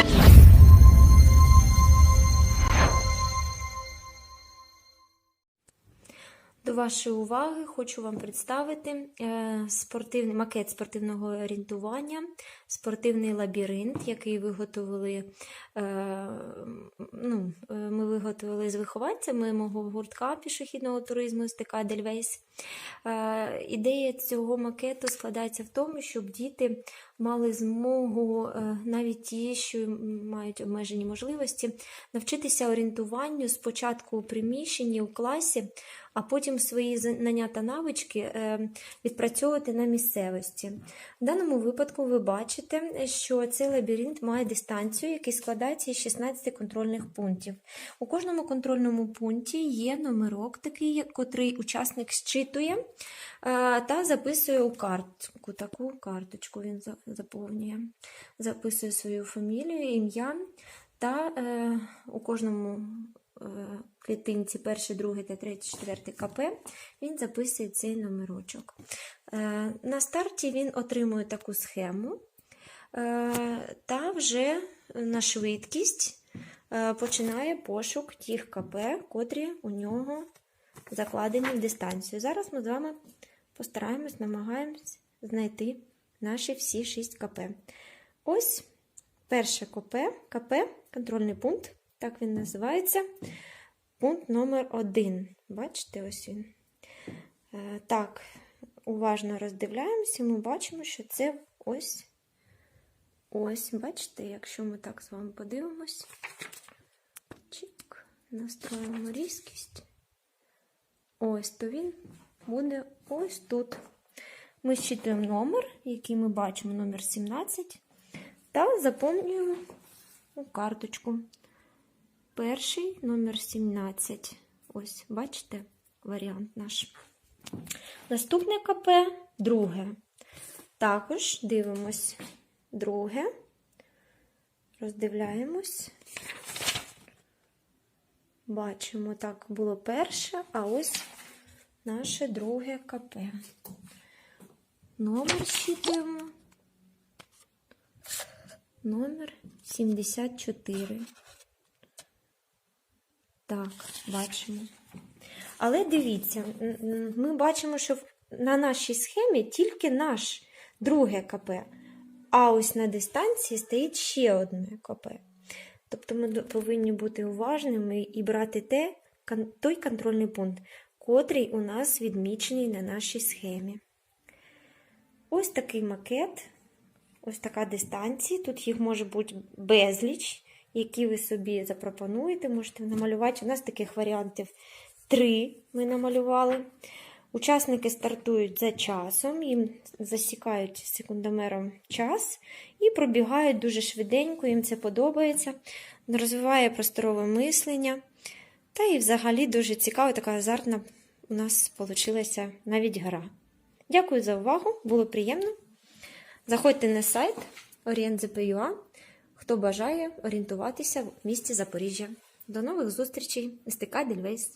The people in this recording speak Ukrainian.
Thank you. До вашої уваги хочу вам представити е, спортивний макет спортивного орієнтування, спортивний лабіринт, який виготовили, е, ну, е, ми виготовили з вихованцями мого гуртка пішохідного туризму СТК Дельвейс. Ідея цього макету складається в тому, щоб діти мали змогу, навіть ті, що мають обмежені можливості, навчитися орієнтуванню спочатку у приміщенні, у класі, а потім свої знання та навички е, відпрацьовувати на місцевості. В даному випадку ви бачите, що цей лабіринт має дистанцію, який складається із 16 контрольних пунктів. У кожному контрольному пункті є номерок, такий, котрий учасник зчитує е, та записує у картку. Таку карточку він заповнює, записує свою фамілію, ім'я та е, у кожному клітинці перший, другий та третій, четвертий КП він записує цей номерочок. Е, На старті він отримує таку схему е, та вже на швидкість е, починає пошук тих КП, котрі у нього закладені в дистанцію. Зараз ми з вами постараємось, намагаємось знайти наші всі 6 КП. Ось перше КП, КП, контрольний пункт, так він називається. Пункт номер 1. Бачите, ось він. Е, Так, уважно роздивляємося, ми бачимо, що це ось. Ось, бачите, якщо ми так з вами подивимось. Чик, настроїмо різкість. Ось, то він буде ось тут. Ми щитуємо номер, який ми бачимо, номер 17, та заповнюємо у карточку. Перший номер 17. Ось, бачите, варіант наш. Наступне КП друге. Також дивимось друге. Роздивляємось. Бачимо, так було перше, а ось наше друге КП. Номер щитуємо. Номер 74. Так, бачимо. Але дивіться, ми бачимо, що на нашій схемі тільки наш друге КП, а ось на дистанції стоїть ще одне КП. Тобто ми повинні бути уважними і брати те, той контрольний пункт, котрий у нас відмічений на нашій схемі. Ось такий макет, ось така дистанція. Тут їх може бути безліч, які ви собі запропонуєте, можете намалювати. У нас таких варіантів три ми намалювали. Учасники стартують за часом, їм засікають секундомером час і пробігають дуже швиденько, їм це подобається, розвиває просторове мислення. Та і взагалі дуже цікава, така азартна у нас вийшла навіть гра. Дякую за увагу, було приємно. Заходьте на сайт orient.zp.ua, хто бажає орієнтуватися в місті Запоріжжя. До нових зустрічей! СТК Дельвейс.